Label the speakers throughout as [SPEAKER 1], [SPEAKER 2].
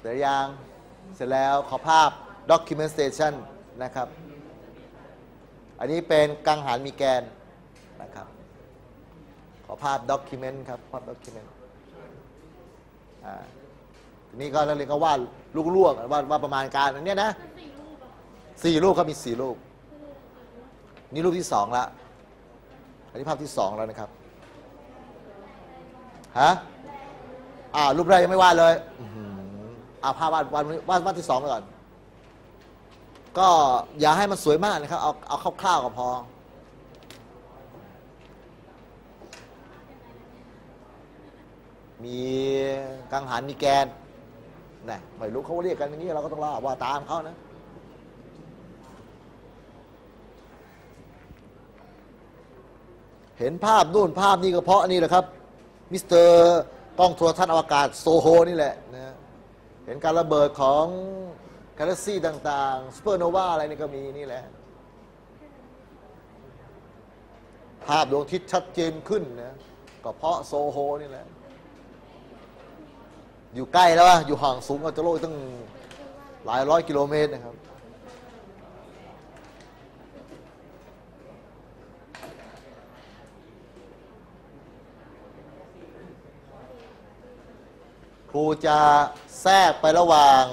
[SPEAKER 1] เสร็จยังเสร็จแล้วขอภาพ documentation นะครับ อันนี้เป็นกังหันมีแกนนะครับ ขอภาพ document ครับ ภาพ document อ่าทีนี้ก็นักเรียนก็วาดลูกลวกวาดวาดประมาณการอันเนี้ยนะสี่รูปครับมีสี่รูป นี่รูปที่สองละอันนี้ภาพที่สองแล้วนะครับฮะอ่ารูปแรกยังไม่วาดเลย อื้อาภาพวาดวาดวาดวาดที่สองไปก่อน ก็อย่าให้มันสวยมากนะครับ เอาเอาคร่าวๆก็พอ มีกังหันมีแกนนะไม่รู้เขาเรียกกันอย่างนี้เราก็ต้องล่าว่าตามเขานะเห็นภาพนู่นภาพนี้ก็เพราะนี่แหละครับ มิสเตอร์กล้องโทรทัศน์อวกาศโซโฮนี่แหละนะ เห็นการระเบิดของกาแล็กซี่ต่างๆซูเปอร์โนวาอะไรนี่ก็มีนี่แหละ ภาพดวงอาทิตย์ชัดเจนขึ้นนะก็เพราะโซโฮนี่แหละ อยู่ใกล้แล้ววะอยู่ห่างสูงกว่าจะโลกตั้งหลายร้อยกิโลเมตรนะครับ ครูจะแทรกไประหว่าง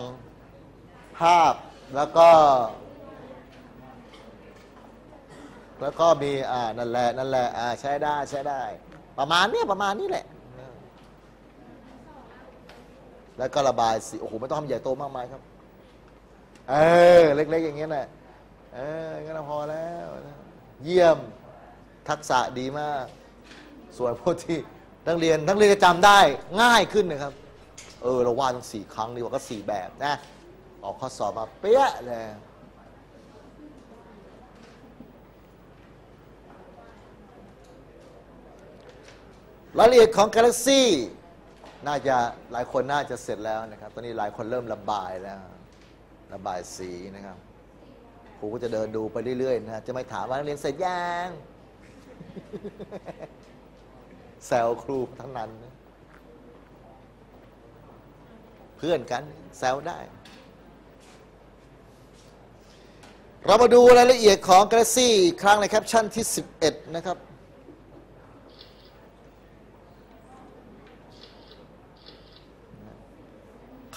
[SPEAKER 1] ภาพแล้วก็ แล้วก็มีอ่านั่นแหละนั่นแหละอ่าใช้ได้ใช้ได้ ประมาณเนี้ยประมาณนี้แหละ แล้วก็ระบายสีโอ้โหไม่ต้องทำใหญ่โตมากมายครับ เออ เล็ก ๆ อย่างเงี้ยน่ะเอองั้นพอแล้ว เยี่ยมทักษะดีมาก ส่วนพวกที่นักเรียนนักเรียนจะจำได้ง่ายขึ้นนะครับ เออเราวาดตั้งสี่ครั้งดีกว่าก็สี่แบบนะออกข้อสอบมาเป๊ะเลยรายละเอียดของกาแล็กซี่น่าจะหลายคนน่าจะเสร็จแล้วนะครับ ตอนนี้หลายคนเริ่มระบายแล้วระบายสีนะครับครูก็จะเดินดูไปเรื่อยๆนะจะไม่ถามว่านักเรียนเสร็จยังแซวครูทั้งนั้นนะ เพื่อนกันแซวได้ เรามาดูรายละเอียดของ Galaxy อีกครั้งในแคปชั่นที่ 11 นะครับ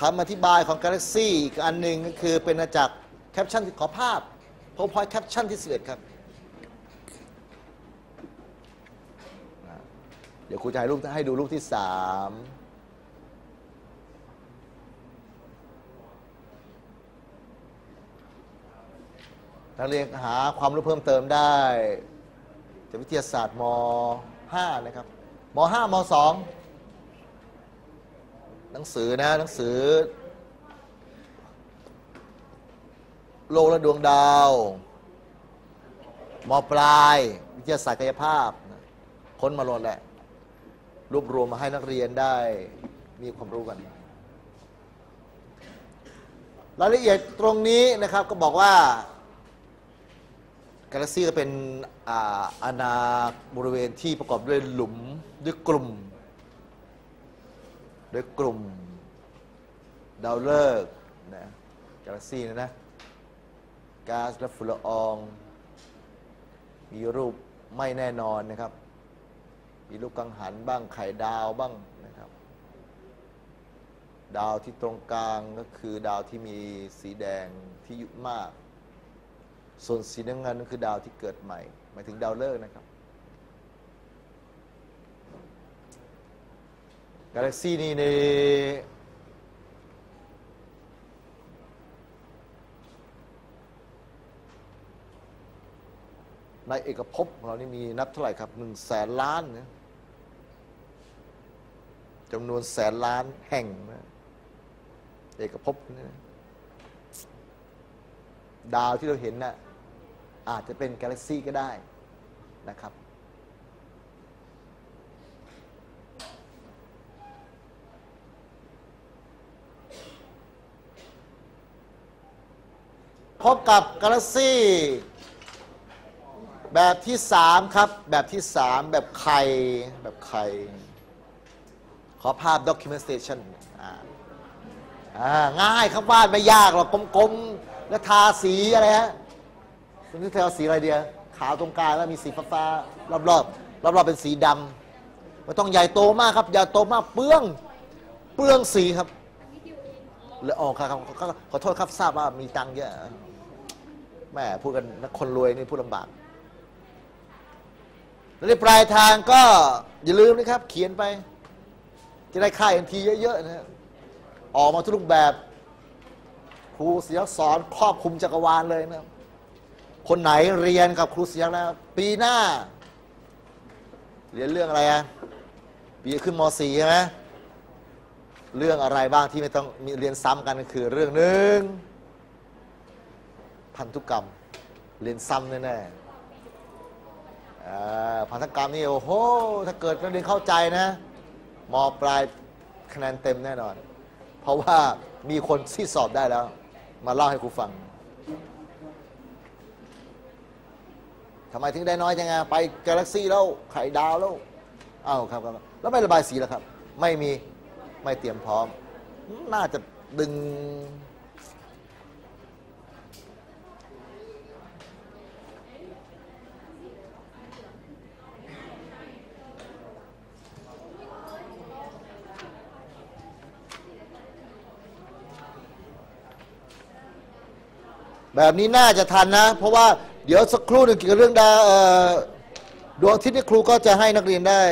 [SPEAKER 1] คำอธิบายของ Galaxy อีกอันหนึ่งก็คือเป็นมาจากแคปชั่นขอภาพ PowerPoint แคปชั่นที่ 11 ครับ เดี๋ยวครูจะให้รูปให้ดูรูปที่ 3 นักเรียนหาความรู้เพิ่มเติมได้จากวิทยาศาสตร์ม .5 นะครับม .5 ม .2 หนังสือนะหนังสือ โลกและดวงดาวมปลาย วิทยาศาสตร์กายภาพ ค้นมาหมดแหละ รวบรวมมาให้นักเรียนได้มีความรู้กัน รายละเอียดตรงนี้นะครับก็บอกว่า กาแล็กซี่ก็เป็นอาอาณาบริเวณที่ประกอบด้วยหลุมด้วยกลุ่ม ด้วยกลุ่ม ดาวฤกษ์นะกาแล็กซี่นะนะก๊าซและฝุ่นละออง มีรูปไม่แน่นอนนะครับ มีรูปกังหันบ้างไข่ดาวบ้างนะครับ ดาวที่ตรงกลางก็คือดาวที่มีสีแดงที่ยุมาก ส่วนสีน้ำเงินนั่นคือดาวที่เกิดใหม่ หมายถึงดาวฤกษ์นะครับ กาแล็กซี่นี่ในในเอกภพของเรานี่มีนับเท่าไหร่ครับหนึ่งแสนล้านนะจำนวนแสนล้านแห่งนะเอกภพนี่นะดาวที่เราเห็นน่ะ อาจจะเป็นกาแล็กซี่ก็ได้นะครับพบกับกาแล็กซี่แบบที่สามครับ แบบที่สามแบบไข่แบบไข่ขอภาพ documentation อ่าอ่าง่ายครับบ้านไม่ยากหรอกกลมๆ แล้วทาสีอะไรฮะ คุณนึกทาสีอะไรเดียวขาวตรงกลางแล้วมีสีฟ้าๆรอบๆรอบๆเป็นสีดำไม่ต้องใหญ่โตมากครับใหญ่โตมากเปลืองเปลืองสีครับแล้วออกครับขอขอโทษครับทราบว่ามีตังค์เยอะแม่พูดกันนักคนรวยนี่พูดลำบากแล้วในปลายทางก็อย่าลืมนะครับ เขียนไป จะได้ค่าเอ็นทีเยอะๆนะออกมาทุกรูปแบบครูเสียสอนครอบคลุมจักรวาลเลยนะค คนไหนเรียนกับครูเสียแล้ว ปีหน้า เรียนเรื่องอะไรอะปีขึ้นม .4 ใช่ไหมเรื่องอะไรบ้างที่ไม่ต้องมีเรียนซ้ำกันก็คือ เรื่องหนึ่งพันธุกรรม เรียนซ้ำแน่ๆอ่าพันธุกรรมนี่โอ้โห ถ้าเกิดนักเรียนเข้าใจนะมปลายคะแนนเต็มแน่นอน เพราะว่ามีคนที่สอบได้แล้ว มาเล่าให้ครูฟัง ทำไมถึงได้น้อยจังไงไปกาแล็กซี่แล้วไข่ดาวแล้วอ้าวครับครับแล้วไม่ระบายสีแล้วครับ ไม่มีไม่เตรียมพร้อม น่าจะดึง แบบนี้น่าจะทันนะ เพราะว่า เดี๋ยวสักครู่หนึ่งเกี่ยวกับเรื่องดาวดวงอาทิตย์นี่ครูก็จะให้นักเรียนได้